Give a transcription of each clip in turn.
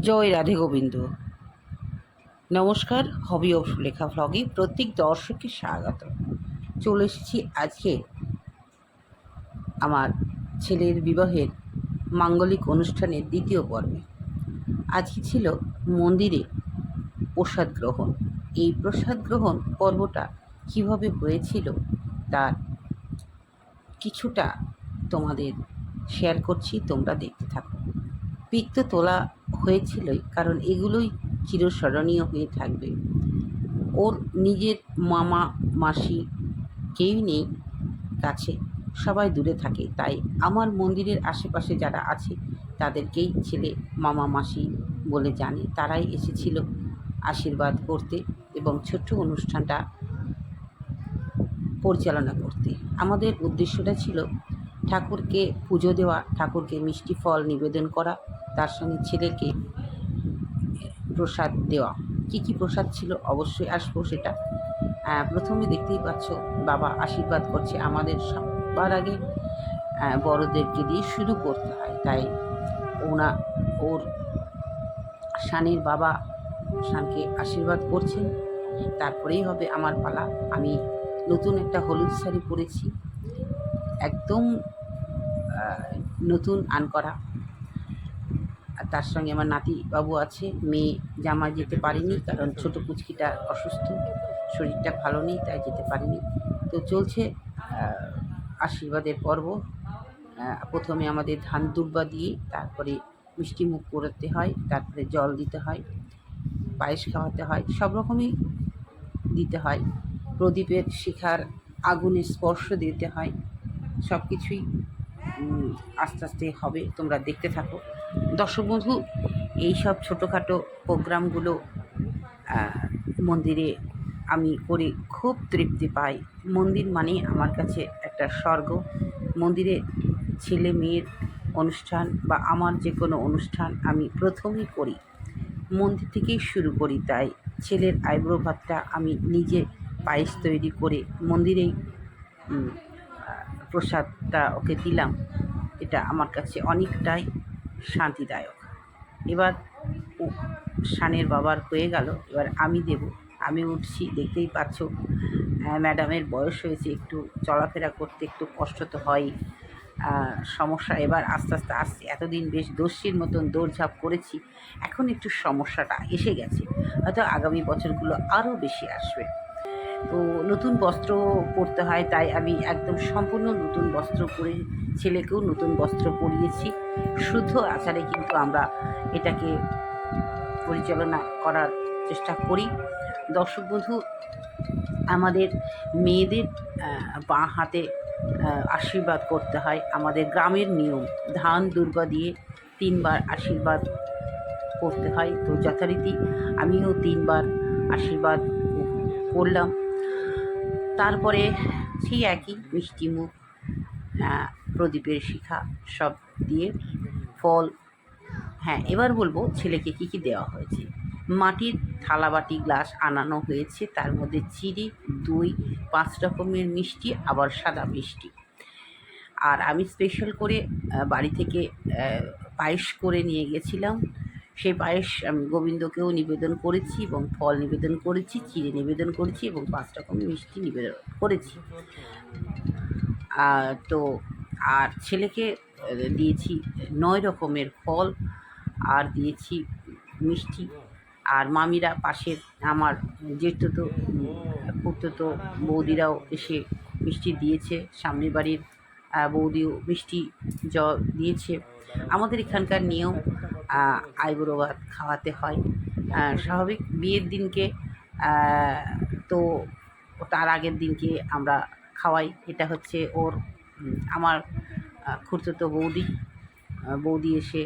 জয় রাধে গোবিন্দ। নমস্কার, hobby of Sulekha ভ্লগে প্রত্যেক দর্শককে স্বাগত। চলে এসেছি আজকে আমার ছেলের বিবাহের মাঙ্গলিক অনুষ্ঠানের দ্বিতীয় পর্বে। আজকে ছিল মন্দিরে প্রসাদ গ্রহণ। এই প্রসাদ গ্রহণ পর্বটা কীভাবে হয়েছিল তার কিছুটা তোমাদের শেয়ার করছি, তোমরা দেখতে থাকো। পিত্ত তোলা হয়েছিলই, কারণ এগুলোই চিরস্মরণীয় হয়ে থাকবে। ওর নিজের মামা, মাসি কেউই নেই কাছে, সবাই দূরে থাকে। তাই আমার মন্দিরের আশেপাশে যারা আছে, তাদেরকেই ছেলে, মামা, মাসি বলে জানে। তারাই এসেছিল আশীর্বাদ করতে এবং ছোট্ট অনুষ্ঠানটা পরিচালনা করতে। আমাদের উদ্দেশ্যটা ছিল ঠাকুরকে পুজো দেওয়া, ঠাকুরকে মিষ্টি ফল নিবেদন করা তার সঙ্গে ছেলেকে প্রসাদ দেওয়া। কী কী প্রসাদ ছিল? অবশ্যই আসব সেটা। প্রথমে দেখতেই পাচ্ছ, বাবা আশীর্বাদ করছে আমাদের সবার আগে। বড়দেরকে দিয়ে শুরু করতে হয়। তাই ওনা, ওর শানের বাবা শানকে আশীর্বাদ করছেন তারপরেই হবে আমার পালা। আমি নতুন একটা হলুদ শাড়ি পরেছি। একদম নতুন আন করা আর তার সঙ্গে আমার নাতি বাবু আছে। মেয়ে জামা যেতে পারেনি, কারণ ছোট পুচকিটা অসুস্থ, শরীরটা ভালো নেই, তাই যেতে পারেনি। তো চলছে আশীর্বাদের পর্ব। প্রথমে আমাদের ধান দুর্বা দিয়ে তারপরে মিষ্টি মুখ করতে হয়, তারপরে জল দিতে হয়, পায়েস খাওয়াতে হয়, সব রকমই দিতে হয়। প্রদীপের শিখার আগুনের স্পর্শ দিতে হয় সব কিছুই আস্তে আস্তে হবে, তোমরা দেখতে থাকো। দর্শক বন্ধু, এইসব ছোটোখাটো প্রোগ্রামগুলো মন্দিরে আমি করে খুব তৃপ্তি পাই। মন্দির মানে আমার কাছে একটা স্বর্গ। মন্দিরে ছেলে মেয়ের অনুষ্ঠান বা আমার যে কোনো অনুষ্ঠান আমি প্রথমেই করি। মন্দির থেকেই শুরু করি, তাই ছেলের আইব্রো ভাতটা আমি নিজে পায়েস তৈরি করে মন্দিরেই প্রসাদটা ওকে দিলাম। এটা আমার কাছে অনেকটাই শান্তিদায়ক। এবার ও শানের বাবার হয়ে গেল এবার আমি দেব। আমি উঠছি দেখতেই পাচ্ছ আহ, ম্যাডামের বয়স হয়েছে একটু চলাফেরা করতে একটু কষ্ট তো হয় সমস্যা এবার আস্তে আস্তে আসছে। এতদিন বেশ দস্যির মতন দৌড়ঝাঁপ করেছি এখন একটু সমস্যাটা এসে গেছে। হয়তো আগামী বছরগুলো আরও বেশি আসবে। তো নতুন বস্ত্র পরতে হয়, তাই আমি একদম সম্পূর্ণ নতুন বস্ত্র পরে ছেলেকেও নতুন বস্ত্র পরিয়েছি। শুদ্ধ আচারে কিন্তু আমরা এটাকে পরিচালনা করার চেষ্টা করি। দর্শক বন্ধু, আমাদের মেয়েদের বাঁ হাতে আশীর্বাদ করতে হয়। আমাদের গ্রামের নিয়ম, ধান, দুর্গা দিয়ে তিনবার আশীর্বাদ করতে হয়। তো যথারীতি আমিও তিনবার আশীর্বাদ করলাম। তারপরে সেই একই, মিষ্টি মুখ প্রদীপের শিখা সব দিয়ে ফল হ্যাঁ এবার বলব ছেলেকে কী কী দেওয়া হয়েছে। মাটির থালা বাটি গ্লাস আনানো হয়েছে, তার মধ্যে চিড়ি দই, পাঁচ রকমের মিষ্টি, আবার সাদা মিষ্টি। আর আমি স্পেশাল করে বাড়ি থেকে পায়েস করে নিয়ে গেছিলাম। সেই পায়েস আমি গোবিন্দকেও নিবেদন করেছি এবং ফল নিবেদন করেছি, চিড়ে নিবেদন করেছি এবং পাঁচ রকমের মিষ্টি নিবেদন করেছি। তো, আর ছেলেকে দিয়েছি নয় রকমের ফল, আর দিয়েছি মিষ্টি। আর মামিরা পাশের আমার জেঠতো তো বৌদিরাও এসে মিষ্টি দিয়েছে। সামনের বাড়ির বৌদিও মিষ্টি জ, দিয়েছে। আমাদের এখানকার নিয়ম আইবুড়ো ভাত খাওয়াতে হয়। স্বাভাবিক বিয়ের দিনকে তো তার আগের দিনকে আমরা খাওয়াই। এটা হচ্ছে ওর আমার খুঁড়তো বৌদি। বৌদি এসে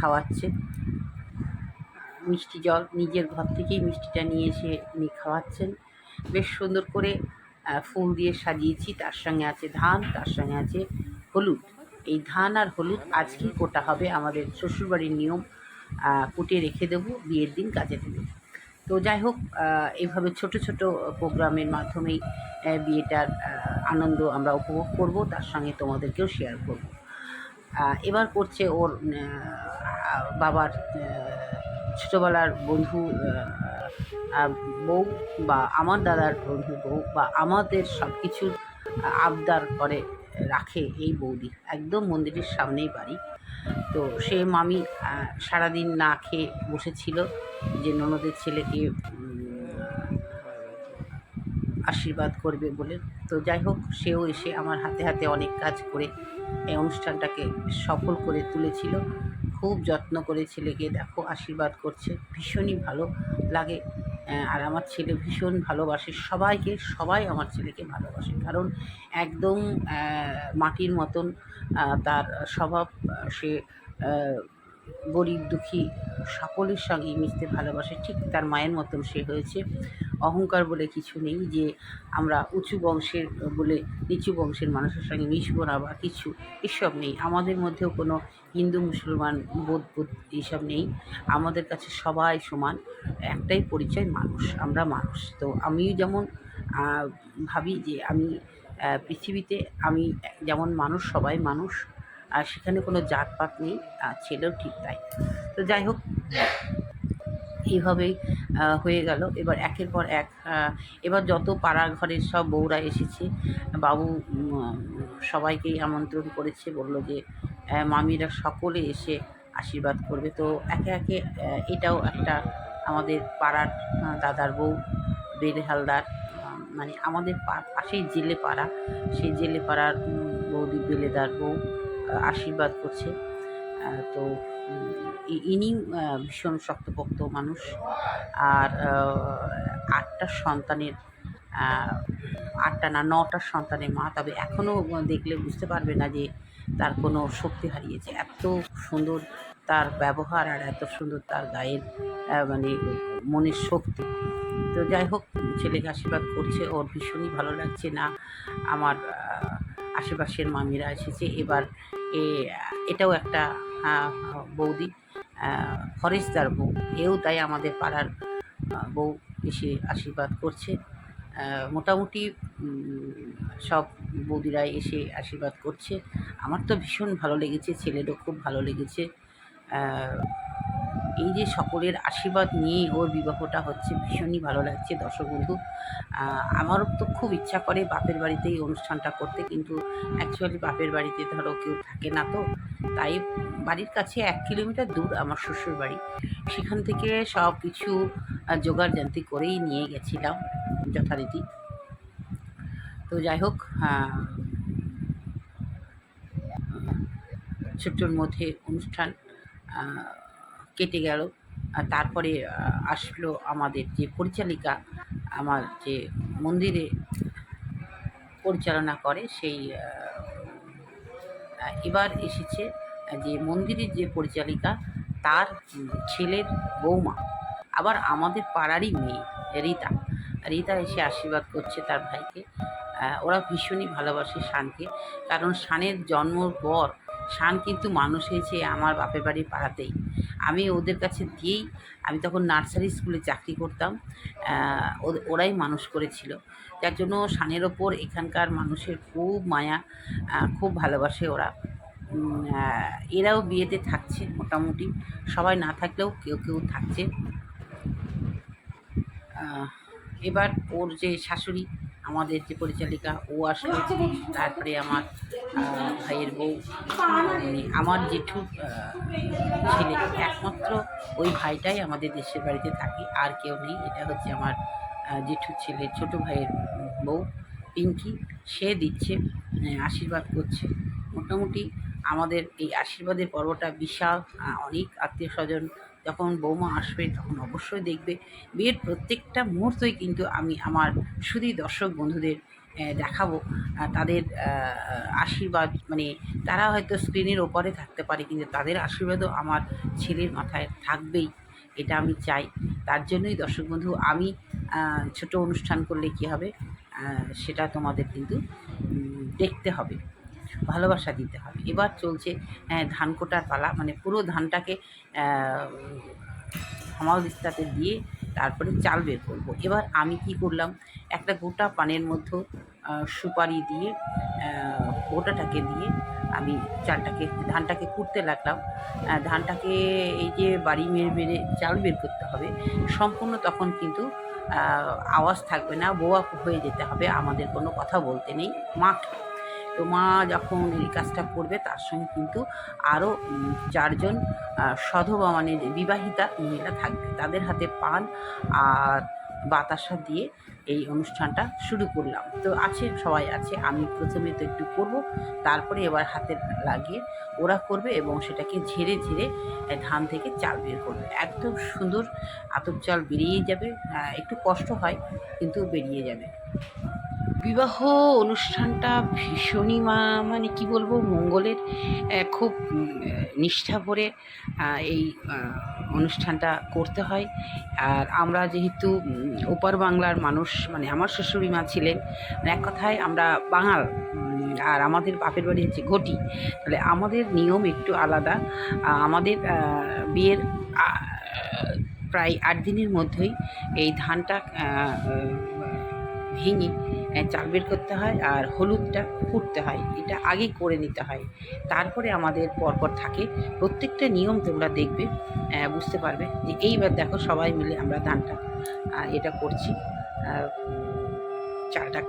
খাওয়াচ্ছে। মিষ্টি জল, নিজের ঘর থেকেই মিষ্টিটা নিয়ে এসে উনি খাওয়াচ্ছেন। বেশ সুন্দর করে ফুল দিয়ে সাজিয়েছি। তার সঙ্গে আছে ধান, তার সঙ্গে আছে হলুদ। এই ধান আর হলুদ আজকেই কোটা হবে। আমাদের শ্বশুরবাড়ির নিয়ম কুটে রেখে দেবো বিয়ের দিন কাজে দেবো। তো যাই হোক আহ, এইভাবে ছোট ছোট প্রোগ্রামের মাধ্যমেই বিয়েটার আনন্দ আমরা উপভোগ করব তার সঙ্গে তোমাদেরকেও শেয়ার করব। এবার করছে ওর বাবার ছোটোবেলার বন্ধু বউ বা আমার দাদার বন্ধু বউ বা আমাদের সব কিছুর আবদার করে রাখে এই বৌদি। একদম মন্দিরের সামনেই বাড়ি। তো সে মামি সারাদিন না খেয়ে বসেছিল যে ননদের ছেলেকে আশীর্বাদ করবে বলে। তো যাই হোক, সেও এসে আমার হাতে হাতে অনেক কাজ করে এই অনুষ্ঠানটাকে সফল করে তুলেছিল। খুব যত্ন করে ছেলেকে দেখো, আশীর্বাদ করছে। ভীষণই ভালো লাগে। আর আমার ছেলে ভীষণ ভালোবাসে। সবাইকে, সবাই আমার ছেলেকে ভালোবাসে। কারণ একদম মাটির মতন তার স্বভাব সে গরিব, দুঃখী, সকলের সঙ্গেই মিশতে ভালোবাসে। ঠিক তার মায়ের মতন সে হয়েছে। অহংকার বলে কিছু নেই যে আমরা উঁচু বংশের বলে নিচু বংশের মানুষের সঙ্গে মিশবো না বা কিছু, এসব নেই। আমাদের মধ্যেও কোনো হিন্দু, মুসলমান বোধ বোধ এইসব নেই। আমাদের কাছে সবাই সমান, একটাই পরিচয়, মানুষ। আমরা মানুষ। তো আমিও যেমন ভাবি যে আমি পৃথিবীতে আমি যেমন মানুষ, সবাই মানুষ। আর সেখানে কোনো জাতপাত নেই, আর ছেলেও ঠিক তাই। তো যাই হোক, এইভাবেই হয়ে গেল। এবার একের পর এক এবার যত পাড়া ঘরের সব বউরা এসেছে, বাবু সবাইকেই আমন্ত্রণ করেছে, বলল যে মামিরা সকলে এসে আশীর্বাদ করবে। তো একে একে এটাও একটা আমাদের পাড়ার দাদার বউ, বেলে হালদার মানে আমাদের পাশেই জেলে পাড়া। সেই জেলে পাড়ার বৌদি বেলেদার বউ আশীর্বাদ করছে। তো ইনি ভীষণ শক্তপোক্ত মানুষ। আর আটটা সন্তানের আটটা না, নটা সন্তানের মা। তবে এখনও দেখলে বুঝতে পারবে না যে তার কোনো শক্তি হারিয়েছে। এত সুন্দর তার ব্যবহার আর এত সুন্দর তার গায়ের মানে মনের শক্তি। তো যাই হোক ছেলেকে আশীর্বাদ করছে ওর ভীষণই ভালো লাগছে না। আমার আশেপাশের মামিরা এসেছে। এবার এ এটাও একটা বৌদি আহ, ফরেস্টদার বউ। এও তাই আমাদের পাড়ার বউ এসে আশীর্বাদ করছে। মোটামুটি সব বৌদিরাই এসে আশীর্বাদ করছে। আমার তো ভীষণ ভালো লেগেছে, ছেলেরও খুব ভালো লেগেছে। এই যে সকলের আশীর্বাদ নিয়ে ওর বিবাহটা হচ্ছে ভীষণই ভালো লাগছে দর্শক বন্ধু আমারও তো খুব ইচ্ছা করে বাপের বাড়িতেই অনুষ্ঠানটা করতে কিন্তু অ্যাকচুয়ালি বাপের বাড়িতে ধরো কেউ থাকে না তো। তাই বাড়ির কাছে এক কিলোমিটার দূর আমার শ্বশুর বাড়ি। সেখান থেকে সব কিছু জোগাড় জান্তি করেই নিয়ে গেছিলাম যথারীতি। তো যাই হোক ছোট্টর মধ্যে অনুষ্ঠান কেটে গেল। আর তারপরে আসলো আমাদের যে পরিচালিকা, আমার যে মন্দিরে পরিচালনা করে সেই এবার এসেছে যে মন্দিরের যে পরিচালিকা, তার ছেলের বৌমা। আবার আমাদের পাড়ারই মেয়ে, রীতা। রীতা এসে আশীর্বাদ করছে তার ভাইকে। ওরা ভীষণই ভালোবাসে শানকে। কারণ শানের জন্মর পর শান কিন্তু মানুষ হয়েছে আমার বাপের বাড়ির পাড়াতেই। আমি ওদের কাছে দিয়েই আমি তখন নার্সারি স্কুলে চাকরি করতাম ওরাই মানুষ করেছিল। যার জন্য শানের ওপর এখানকার মানুষের খুব মায়া খুব ভালোবাসে ওরা। এরাও বিয়েতে থাকছে মোটামুটি। সবাই না থাকলেও কেউ কেউ থাকছে। এবার ওর যে শাশুড়ি, আমাদের যে পরিচালিকা, ও আসলো। তারপরে আমার ভাইয়ের বউ মানে আমার জেঠুর ছেলে একমাত্র, ওই ভাইটাই আমাদের দেশের বাড়িতে থাকে, আর কেউ নেই। এটা হচ্ছে আমার জেঠুর ছেলে ছোট ভাইয়ের বউ, পিঙ্কি। সে দিচ্ছে আশীর্বাদ করছে। মোটামুটি আমাদের এই আশীর্বাদের পর্বটা বিশাল অনেক আত্মীয় স্বজন যখন বৌমা আসবে, তখন অবশ্যই দেখবে। বিয়ের প্রত্যেকটা মুহূর্তই কিন্তু আমি আমার শুধু দর্শক বন্ধুদের দেখাবো। তাদের আশীর্বাদ মানে তারা হয়তো স্ক্রিনের ওপরে থাকতে পারে, কিন্তু তাদের আশীর্বাদও আমার ছেলের মাথায় থাকবেই, এটা আমি চাই। তার জন্যই দর্শক বন্ধু, আমি ছোট অনুষ্ঠান করলে কী হবে? সেটা তোমাদের কিন্তু দেখতে হবে, ভালোবাসা দিতে হবে। এবার চলছে ধান কোটার পালা মানে পুরো ধানটাকে হামাল দিস্তাতে দিয়ে তারপরে চাল বের করব। এবার আমি কি করলাম? একটা গোটা পানের মধ্যে সুপারি দিয়ে গোটাটাকে দিয়ে আমি চালটাকে, ধানটাকে কুটতে লাগলাম। ধানটাকে এই যে বাড়ি মেরে মেরে চাল বের করতে হবে, সম্পূর্ণ তখন কিন্তু আওয়াজ থাকবে না, বোয়া হয়ে যেতে হবে, আমাদের কোনো কথা বলতে নেই। মা তো মা যখন এই কাজটা করবে, তার সঙ্গে কিন্তু আরও চারজন সধবা মানে বিবাহিতা মহিলা থাকবে। তাদের হাতে পান আর বাতাসা দিয়ে এই অনুষ্ঠানটা শুরু করলাম। তো আছে, সবাই আছে, আমি প্রথমে তো একটু করব, তারপরে এবার হাতে লাগিয়ে ওরা করবে এবং সেটাকে ঝেড়ে ঝেড়ে ধান থেকে চাল বের করবে। একদম সুন্দর আতপ চাল বেরিয়ে যাবে একটু কষ্ট হয়, কিন্তু বেরিয়ে যাবে। বিবাহ অনুষ্ঠানটা ভীষণই মা মানে কি বলব, মঙ্গলের খুব নিষ্ঠা ভরে এই অনুষ্ঠানটা করতে হয়। আর আমরা যেহেতু ওপার বাংলার মানুষ মানে আমার শ্বশুরি মা ছিলেন মানে এক কথায় আমরা বাঙাল আর আমাদের বাপের বাড়ি হচ্ছে ঘটি। তাহলে আমাদের নিয়ম একটু আলাদা। আমাদের বিয়ের প্রায় আট দিনের মধ্যেই এই ধানটা ভেঙে চাল বের করতে হয় আর হলুদটা ফুটতে হয়। এটা আগে করে নিতে হয়। তারপরে আমাদের পরপর থাকে। প্রত্যেকটা নিয়ম তোমরা দেখবে বুঝতে পারবে যে এইবার দেখো সবাই মিলে আমরা ধানটা এটা করছি চালটা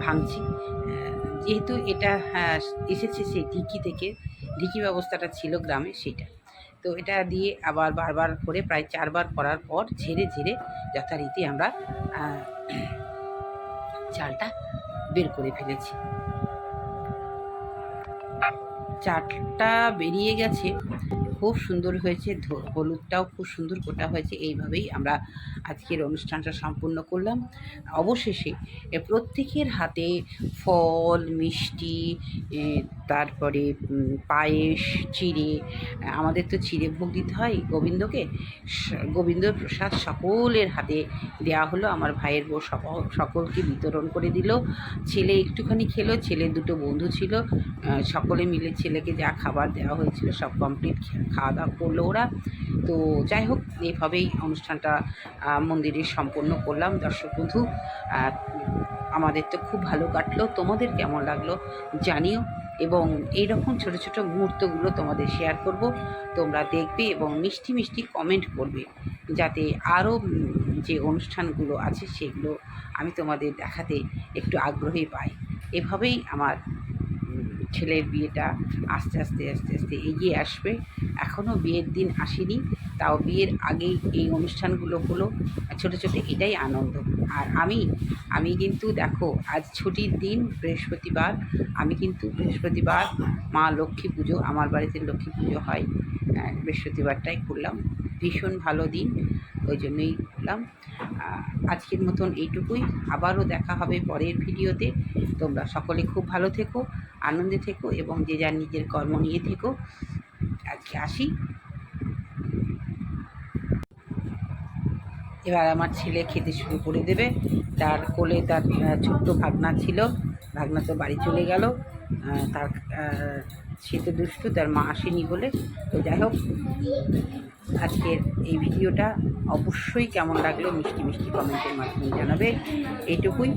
ভাঙছি। যেহেতু এটা হ্যাঁ, এসেছে সেই ঢিকি থেকে ঢিকি ব্যবস্থাটা ছিল গ্রামে সেটা। তো এটা দিয়ে আবার বারবার করে প্রায় চারবার করার পর ঝেড়ে ঝেড়ে যথারীতি আমরা চালটা বের করে ফেলেছি। চালটা বেরিয়ে গেছে। খুব সুন্দর হয়েছে হলুদটাও খুব সুন্দর কোটা হয়েছে, এইভাবেই আমরা আজকের অনুষ্ঠানটা সম্পূর্ণ করলাম। অবশেষে প্রত্যেকের হাতে ফল, মিষ্টি তারপরে পায়েস, চিড়ে, আমাদের তো চিড়ে ভোগ দিতে হয় গোবিন্দকে গোবিন্দ প্রসাদ সকলের হাতে দেওয়া হলো, আমার ভাইয়ের বউ সকল সকলকে বিতরণ করে দিল। ছেলে একটুখানি খেলো, ছেলে দুটো বন্ধু ছিল সকলে মিলে ছেলেকে যা খাবার দেওয়া হয়েছিল সব কমপ্লিট খাওয়া দাওয়া করল ওরা। তো যাই হোক এইভাবেই অনুষ্ঠানটা মন্দিরে সম্পন্ন করলাম। দর্শক বন্ধু আমাদের তো খুব ভালো কাটলো। তোমাদের কেমন লাগল জানিও এবং এইরকম ছোট ছোট মুহূর্তগুলো তোমাদের শেয়ার করব। তোমরা দেখবে এবং মিষ্টি মিষ্টি কমেন্ট করবে যাতে আরও যে অনুষ্ঠানগুলো আছে সেগুলো আমি তোমাদের দেখাতে একটু আগ্রহী পাই। এভাবেই আমার ছেলের বিয়েটা আস্তে আস্তে আস্তে আস্তে এগিয়ে আসবে। এখনও বিয়ের দিন আসেনি, তাও বিয়ের আগেই এই অনুষ্ঠানগুলো হলো। ছোট ছোট এটাই আনন্দ। আর আমি আমি কিন্তু দেখো, আজ ছুটির দিন, বৃহস্পতিবার, আমি কিন্তু বৃহস্পতিবার মা লক্ষ্মী পুজো, আমার বাড়িতে লক্ষ্মী পুজো হয় বৃহস্পতিবারটাই করলাম। ভীষণ ভালো দিন, ওই জন্যই করলাম। আজকের মতন এইটুকুই। আবারও দেখা হবে পরের ভিডিওতে। তোমরা সকলে খুব ভালো থেকো, আনন্দে থেকো এবং যে যার নিজের কর্ম নিয়ে থেকো। আজকে আসি। এবার আমার ছেলে খেতে শুরু করে দেবে। তার কোলে তার ছোট্ট ভাগনা ছিল। ভাগনা তো বাড়ি চলে গেল। তার সে তো দুষ্টু, তার মা আসেনি বলে। তো যাই হোক, আজকের এই ভিডিওটা অবশ্যই কেমন লাগল মিষ্টি মিষ্টি কমেন্টের মাধ্যমে জানাবে। এইটুকুই।